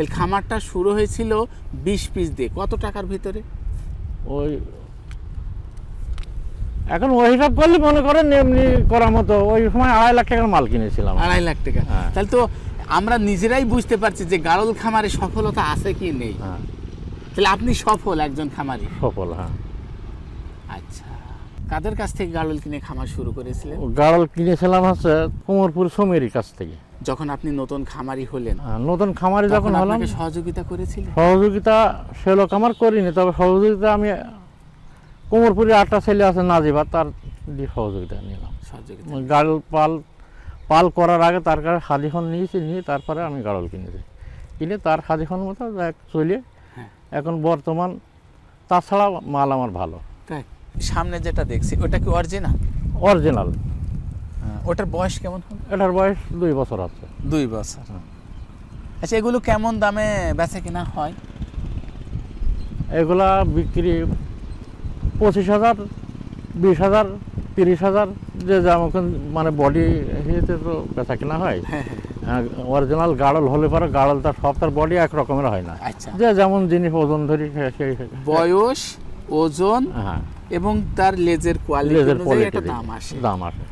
তাহলে খামারটা শুরু হয়েছিল বিশ পিস দিয়ে। কত টাকার ভিতরে? ওই এখন ওই হিসাব করলে মনে করেন এমনি করার মতো ওই সময় আড়াই লাখ টাকার মাল কিনেছিলাম। আড়াই লাখ টাকা। হ্যাঁ। তাহলে তো আমরা নিজেরাই বুঝতে পারছি যে গাড়ল খামারে সফলতা আছে কি নেই। হ্যাঁ। তাহলে আপনি সফল একজন খামারি। সফল হ্যাঁ। আচ্ছা। কাদের কাছ থেকে গাড়ল কিনে খামার শুরু করেছিলেন? গাড়ল কিনেছিলাম হচ্ছে কুমোরপুর সমীর কাছ থেকে। যখন আপনি নতুন খামারি হলেন নতুন খামারি যখন হলাম সহযোগিতা করেছিলেন? সহযোগিতা সে লোক আমার করিনি তবে সহযোগিতা আমি কোমরপুরে আটটা ছেলে আছে নাজিবা তার দিয়ে সহযোগিতা নিলাম। সহযোগিতা। গাড়ল পাল পাল করার আগে তার কাছে খাদিখন নিয়েছি নিয়ে তারপরে আমি গাড়ল কিনেছি। কিনে তার খাদিখন মতো চলে। হ্যাঁ। এখন বর্তমান তাছাড়া মাল আমার ভালো। তাই? সামনে যেটা দেখছি ওটা কি অরিজিনাল অরিজিনাল ওটার বয়স কেমন? এটার বয়স দুই বছর আছে। দুই বছর। হ্যাঁ। আচ্ছা এগুলো কেমন দামে বেচা কিনা হয়? এগুলা বিক্রি পঁচিশ হাজার বিশ হাজার তিরিশ হাজার যে যেমন মানে বডি হিসেবে তো বেচা কেনা হয়। হ্যাঁ হ্যাঁ। অরিজিনাল গাড়ল হলে পরে গাড়ল তার সব তার বডি এক রকমের হয় না। আচ্ছা। যে যেমন জিনিস ওজন ধরি বয়স ওজন হ্যাঁ। এবং তার লেজের কোয়ালিটি অনুযায়ী একটা দাম আসে। দাম আসে।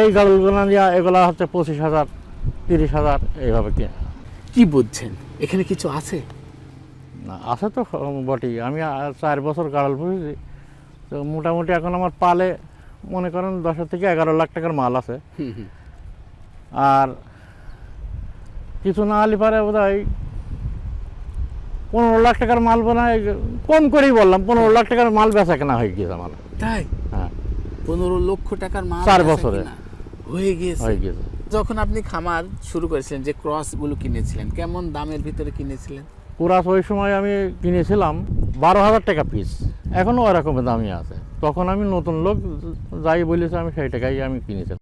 এই গাড়লগুলো নিয়ে এগুলা হচ্ছে পঁচিশ হাজার তিরিশ হাজার এইভাবে কি কি বুঝছেন? এখানে কিছু আছে? না আছে তো বটি আমি চার বছর গাড়ল পুষেছি তো মোটামুটি এখন আমার পালে মনে করেন দশ থেকে এগারো লাখ টাকার মাল আছে। আর কিছু না হলে পারে বোধ হয় পনেরো লাখ টাকার মাল বানায় কম করেই বললাম পনেরো লাখ টাকার মাল বেচা কেনা হয়ে গিয়েছে আমার তাই? হ্যাঁ। পনেরো লক্ষ টাকার মাল চার বছরে। হয়ে গিয়েছে। হয়ে গিয়েছে। যখন আপনি খামার শুরু করেছিলেন যে ক্রসগুলো কিনেছিলেন কেমন দামের ভিতরে কিনেছিলেন? ক্রস ওই সময় আমি কিনেছিলাম বারো হাজার টাকা পিস এখনও ওই রকমের দামই আছে। তখন আমি নতুন লোক যাই বলেছে আমি সেই টাকাই আমি কিনেছিলাম।